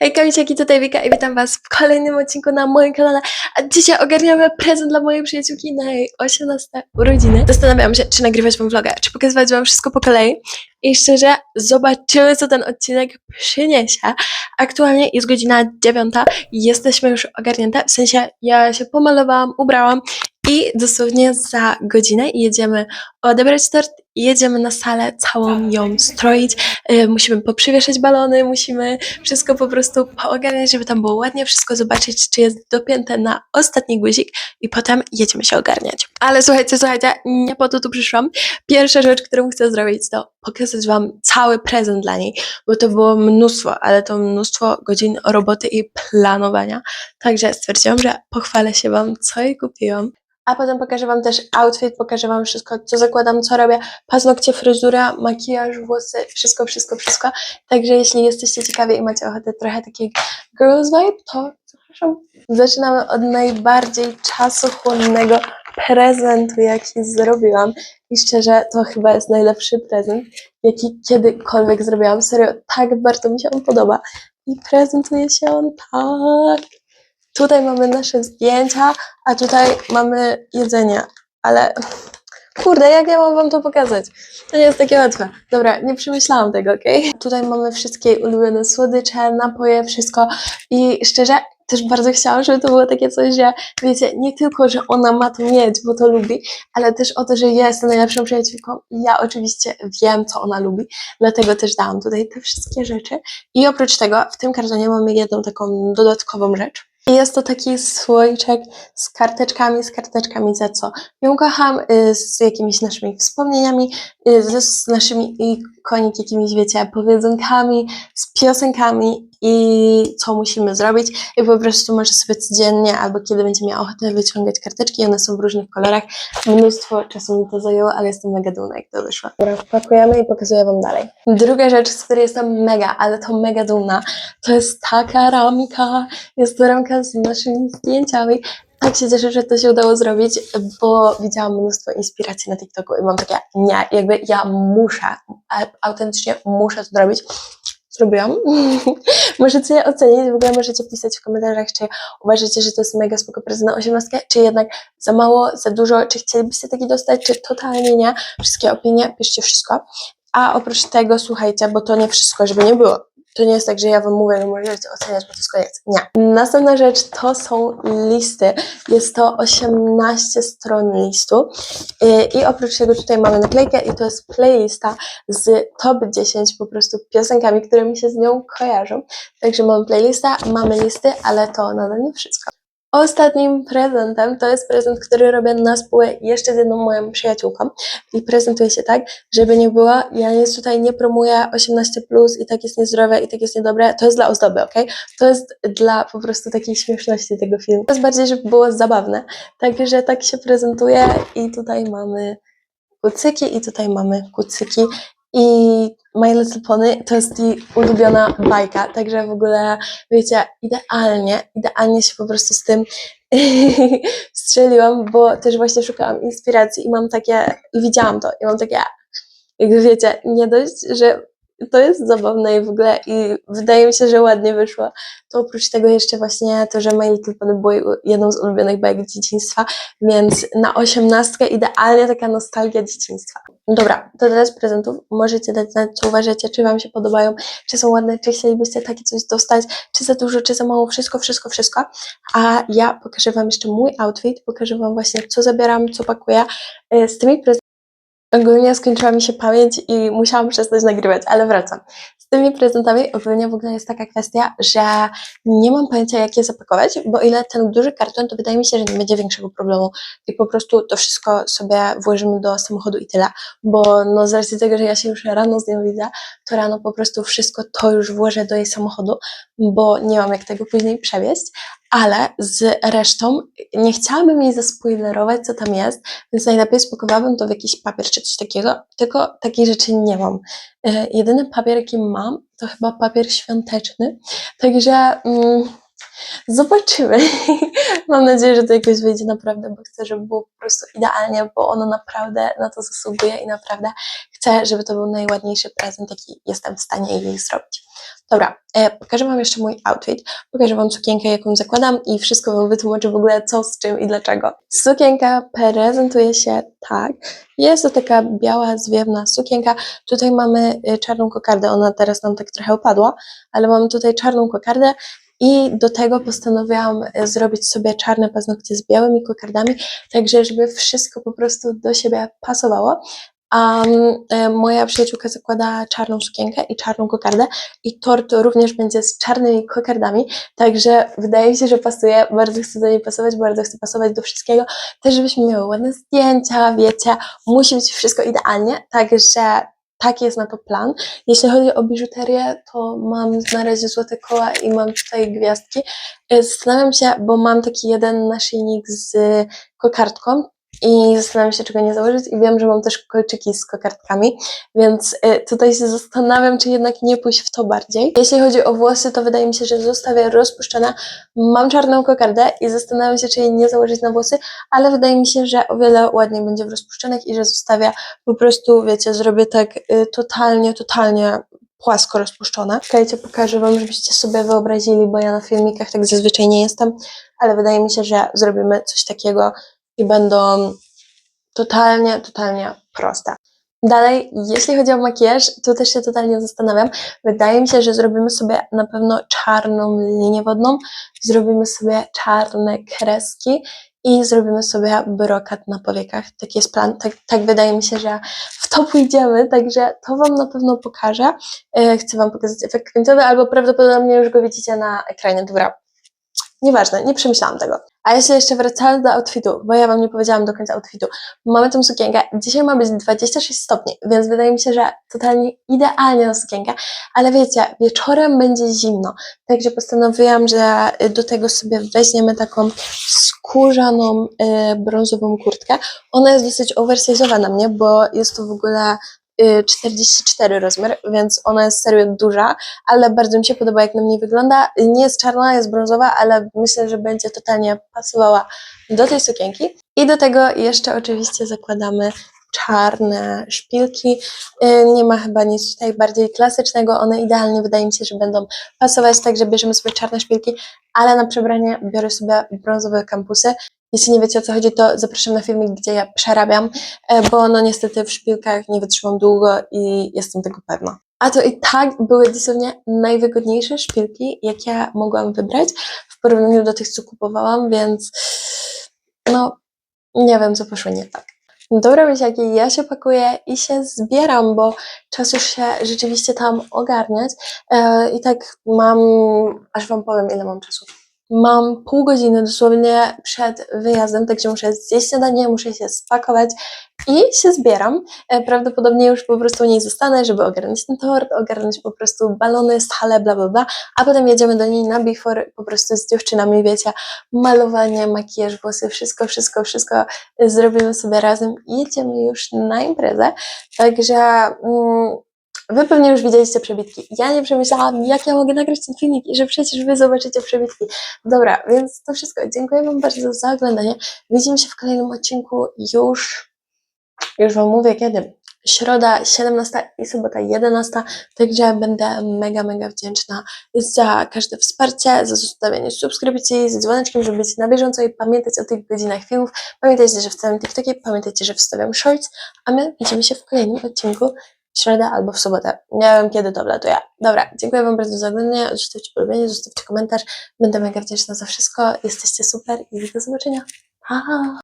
Hej Kamiciaki, tutaj Wika i witam Was w kolejnym odcinku na moim kanale. A dzisiaj ogarniamy prezent dla mojej przyjaciółki na jej 18 urodziny. Zastanawiałam się, czy nagrywać Wam vloga, czy pokazywać Wam wszystko po kolei. I szczerze, zobaczymy, co ten odcinek przyniesie. Aktualnie jest godzina 9 i jesteśmy już ogarnięte. W sensie, ja się pomalowałam, ubrałam i dosłownie za godzinę jedziemy odebrać tort i jedziemy na salę całą ją stroić. Y, musimy poprzywieszać balony, musimy wszystko po prostu poogarniać, żeby tam było ładnie, wszystko zobaczyć, czy jest dopięte na ostatni guzik i potem jedziemy się ogarniać. Ale słuchajcie, słuchajcie, nie po to tu przyszłam. Pierwsza rzecz, którą chcę zrobić, to pokazać Wam cały prezent dla niej, bo to było mnóstwo, ale to mnóstwo godzin roboty i planowania. Także stwierdziłam, że pochwalę się Wam, co jej kupiłam. A potem pokażę Wam też outfit, pokażę Wam wszystko, co zakładam, co robię, paznokcie, fryzura, makijaż, włosy, wszystko, wszystko, wszystko. Także jeśli jesteście ciekawi i macie ochotę trochę takiego girls vibe, to zapraszam. Zaczynamy od najbardziej czasochłonnego prezentu, jaki zrobiłam. I szczerze, to chyba jest najlepszy prezent, jaki kiedykolwiek zrobiłam. Serio, tak bardzo mi się on podoba. I prezentuje się on tak. Tutaj mamy nasze zdjęcia, a tutaj mamy jedzenie. Ale kurde, jak ja mam wam to pokazać? To nie jest takie łatwe. Dobra, nie przemyślałam tego, okej? Tutaj mamy wszystkie ulubione słodycze, napoje, wszystko. I szczerze, też bardzo chciałam, żeby to było takie coś, że wiecie, nie tylko, że ona ma to mieć, bo to lubi, ale też o to, że ja jestem najlepszą przyjaciółką ja oczywiście wiem, co ona lubi, dlatego też dałam tutaj te wszystkie rzeczy. I oprócz tego w tym kartonie mamy jedną taką dodatkową rzecz. I jest to taki słoiczek z karteczkami, z karteczkami za co? Ją kocham, y, z jakimiś naszymi wspomnieniami, y, z naszymi ikonik, jakimiś wiecie, powiedzonkami, z piosenkami i co musimy zrobić. I po prostu może sobie codziennie albo kiedy będzie miała ochotę wyciągać karteczki, one są w różnych kolorach. Mnóstwo czasu mi to zajęło, ale jestem mega dumna, jak to wyszło. Dobra, wpakujemy i pokazuję Wam dalej. Druga rzecz, z której jestem mega, ale to mega dumna, to jest taka ramka. Jest to ramka z naszymi zdjęciami. Tak się cieszę, że to się udało zrobić, bo widziałam mnóstwo inspiracji na TikToku i mam takie, nie, jakby ja muszę, autentycznie muszę to zrobić. Zrobiłam. możecie ocenić, w ogóle możecie pisać w komentarzach, czy uważacie, że to jest mega spoko prezent na 18, czy jednak za mało, za dużo, czy chcielibyście taki dostać, czy totalnie nie. Wszystkie opinie, piszcie wszystko. A oprócz tego, słuchajcie, bo to nie wszystko, żeby nie było. To nie jest tak, że ja wam mówię, że możecie oceniać, bo to jest koniec. Nie. Następna rzecz to są listy. Jest to 18 stron listu. I oprócz tego tutaj mamy naklejkę i to jest playlista z top 10 po prostu piosenkami, które mi się z nią kojarzą. Także mamy playlista, mamy listy, ale to nadal nie wszystko. Ostatnim prezentem to jest prezent, który robię na spółę jeszcze z jedną moją przyjaciółką i prezentuje się tak, żeby nie było, ja nic tutaj nie promuję 18 plus i tak jest niezdrowe i tak jest niedobre, to jest dla ozdoby, ok? To jest dla po prostu takiej śmieszności tego filmu. To jest bardziej, żeby było zabawne. Także tak się prezentuje i tutaj mamy kucyki i tutaj mamy kucyki i My Little Pony to jest jej ulubiona bajka, także w ogóle wiecie, idealnie, idealnie się po prostu z tym strzeliłam, bo też właśnie szukałam inspiracji i mam takie, i widziałam to, i mam takie, jakby wiecie, nie dość, że to jest zabawne i w ogóle i wydaje mi się, że ładnie wyszło, to oprócz tego jeszcze właśnie to, że My Little Pony było jedną z ulubionych bajek dzieciństwa, więc na osiemnastkę idealnie taka nostalgia dzieciństwa. Dobra, to teraz prezentów. Możecie dać znać, co uważacie, czy Wam się podobają, czy są ładne, czy chcielibyście takie coś dostać, czy za dużo, czy za mało, wszystko, wszystko, wszystko. A ja pokażę Wam jeszcze mój outfit, pokażę Wam właśnie, co zabieram, co pakuję. Y, Z tymi prezentami ogólnie skończyła mi się pamięć i musiałam przestać nagrywać, ale wracam. Z tymi prezentami ogólnie w ogóle jest taka kwestia, że nie mam pojęcia, jak je zapakować, bo ile ten duży karton, to wydaje mi się, że nie będzie większego problemu. I po prostu to wszystko sobie włożymy do samochodu i tyle, bo no z racji tego, że ja się już rano z nią widzę, to rano po prostu wszystko to już włożę do jej samochodu, bo nie mam jak tego później przewieźć, ale z resztą nie chciałabym jej zaspoilerować, co tam jest, więc najlepiej spakowałabym to w jakiś papier czy coś takiego, tylko takiej rzeczy nie mam. E, jedyny papier, jaki mam, to chyba papier świąteczny, także mm, Zobaczymy. Mam nadzieję, że to jakoś wyjdzie naprawdę, bo chcę, żeby było po prostu idealnie, bo ono naprawdę na to zasługuje i naprawdę chcę, żeby to był najładniejszy prezent, jaki jestem w stanie jej zrobić. Dobra, e, pokażę Wam jeszcze mój outfit, pokażę Wam sukienkę, jaką zakładam i wszystko Wam wytłumaczę w ogóle co, z czym i dlaczego. Sukienka prezentuje się tak. Jest to taka biała, zwiewna sukienka. Tutaj mamy y, czarną kokardę, ona teraz nam tak trochę opadła, ale mamy tutaj czarną kokardę i do tego postanowiłam e, zrobić sobie czarne paznokcie z białymi kokardami, także żeby wszystko po prostu do siebie pasowało. A mm, e, moja przyjaciółka zakłada czarną sukienkę i czarną kokardę i tort również będzie z czarnymi kokardami, także wydaje mi się, że pasuje, bardzo chcę do niej pasować, bardzo chcę pasować do wszystkiego, też żebyśmy miały ładne zdjęcia, wiecie, musi być wszystko idealnie, także taki jest na to plan. Jeśli chodzi o biżuterię, to mam na razie złote koła i mam tutaj gwiazdki. E, Zastanawiam się, bo mam taki jeden naszyjnik z kokardką i zastanawiam się, czego nie założyć i wiem, że mam też kolczyki z kokardkami, więc e, tutaj się zastanawiam, czy jednak nie pójść w to bardziej. Jeśli chodzi o włosy, to wydaje mi się, że zostawię rozpuszczone. Mam czarną kokardę i zastanawiam się, czy jej nie założyć na włosy, ale wydaje mi się, że o wiele ładniej będzie w rozpuszczonych i że zostawię po prostu, wiecie, zrobię tak y, totalnie, totalnie płasko rozpuszczone. Czekajcie, pokażę Wam, żebyście sobie wyobrazili, bo ja na filmikach tak zazwyczaj nie jestem, ale wydaje mi się, że zrobimy coś takiego i będą totalnie, totalnie proste. Dalej, jeśli chodzi o makijaż, tu też się totalnie zastanawiam. Wydaje mi się, że zrobimy sobie na pewno czarną linię wodną, zrobimy sobie czarne kreski i zrobimy sobie brokat na powiekach. Taki jest plan. Tak, tak wydaje mi się, że w to pójdziemy, także to Wam na pewno pokażę. E, Chcę Wam pokazać efekt końcowy, albo prawdopodobnie już go widzicie na ekranie. Dobra, Nieważne, nie przemyślałam tego. A jeśli jeszcze wracając do outfitu, bo ja Wam nie powiedziałam do końca outfitu, mamy tą sukienkę. Dzisiaj ma być 26 stopni, więc wydaje mi się, że totalnie idealnie na sukienkę, ale wiecie, wieczorem będzie zimno, także postanowiłam, że do tego sobie weźmiemy taką skórzaną y, brązową kurtkę. Ona jest dosyć oversize'owa na mnie, bo jest to w ogóle 44 rozmiar, więc ona jest serio duża, ale bardzo mi się podoba, jak na mnie wygląda. Nie jest czarna, jest brązowa, ale myślę, że będzie totalnie pasowała do tej sukienki. I do tego jeszcze oczywiście zakładamy czarne szpilki. Y, Nie ma chyba nic tutaj bardziej klasycznego. One idealnie wydaje mi się, że będą pasować, także bierzemy sobie czarne szpilki, ale na przebranie biorę sobie brązowe kampusy. Jeśli nie wiecie o co chodzi, to zapraszam na filmik, gdzie ja przerabiam, e, bo no niestety w szpilkach nie wytrzymam długo i jestem tego pewna. A to i tak były dosłownie najwygodniejsze szpilki, jakie mogłam wybrać w porównaniu do tych, co kupowałam, więc no nie wiem, co poszło nie tak. Dobra, myślaki, ja się pakuję i się zbieram, bo czas już się rzeczywiście tam ogarniać. E, I tak mam, aż wam powiem, ile mam czasu. Mam pół godziny dosłownie przed wyjazdem, także muszę zjeść śniadanie, muszę się spakować i się zbieram. E, Prawdopodobnie już po prostu nie zostanę, żeby ogarnąć ten tort, ogarnąć po prostu balony, stale, bla, bla, bla, a potem jedziemy do niej na before po prostu z dziewczynami, wiecie, malowanie, makijaż, włosy, wszystko, wszystko, wszystko zrobimy sobie razem i jedziemy już na imprezę. Także mm, wy pewnie już widzieliście przebitki. Ja nie przemyślałam, jak ja mogę nagrać ten filmik i że przecież wy zobaczycie przebitki. Dobra, więc to wszystko. Dziękuję wam bardzo za oglądanie. Widzimy się w kolejnym odcinku już, już wam mówię kiedy. Środa 17 i sobota 11, także będę mega, mega wdzięczna za każde wsparcie, za zostawienie subskrypcji, z dzwoneczkiem, żeby być na bieżąco i pamiętać o tych godzinach filmów. Pamiętajcie, że wstawiam TikToki, pamiętajcie, że wstawiam shorts, a my widzimy się w kolejnym odcinku w środę albo w sobotę. Nie wiem kiedy to wlatuje. Dobra, dziękuję Wam bardzo za oglądanie. Zostawcie polubienie, zostawcie komentarz. Będę mega wdzięczna za wszystko. Jesteście super i do zobaczenia. Pa!